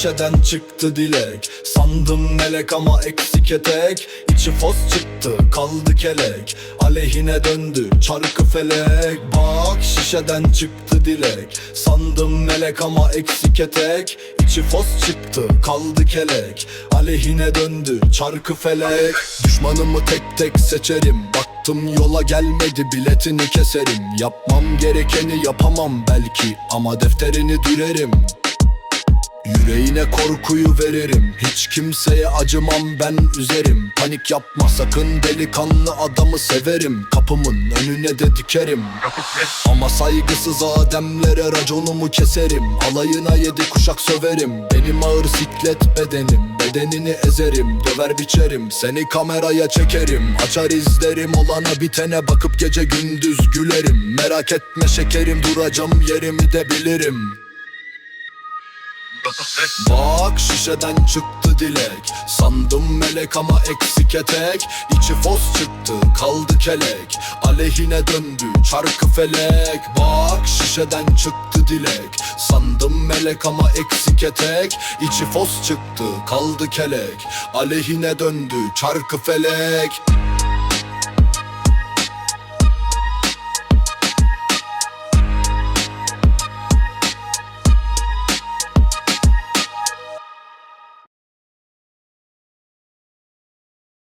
şişeden çıktı dilek. Sandım melek ama eksik etek. İçi fos çıktı kaldı kelek. Aleyhine döndü çarkı felek. Bak şişeden çıktı dilek. Sandım melek ama eksik etek. İçi fos çıktı kaldı kelek. Aleyhine döndü çarkı felek. Düşmanımı tek tek seçerim. Baktım yola gelmedi biletini keserim. Yapmam gerekeni yapamam belki Ama defterini dürerim Yüreğine korkuyu veririm. Hiç kimseye acımam ben üzerim. Panik yapma sakın delikanlı adamı severim. Kapımın önüne de dikerim. Ama saygısız ademlere raconumu keserim. Alayına yedi kuşak söverim. Benim ağır siklet bedenim Bedenini ezerim. Döver biçerim Seni kameraya çekerim. Açar izlerim olana bitene bakıp gece gündüz gülerim. Merak etme şekerim duracağım yerimi de bilirim Bak şişeden çıktı dilek. Sandım melek ama eksik etek. İçi fos çıktı kaldı kelek. Aleyhine döndü çarkı felek. Bak şişeden çıktı dilek. Sandım melek ama eksik etek. İçi fos çıktı kaldı kelek. Aleyhine döndü çarkı felek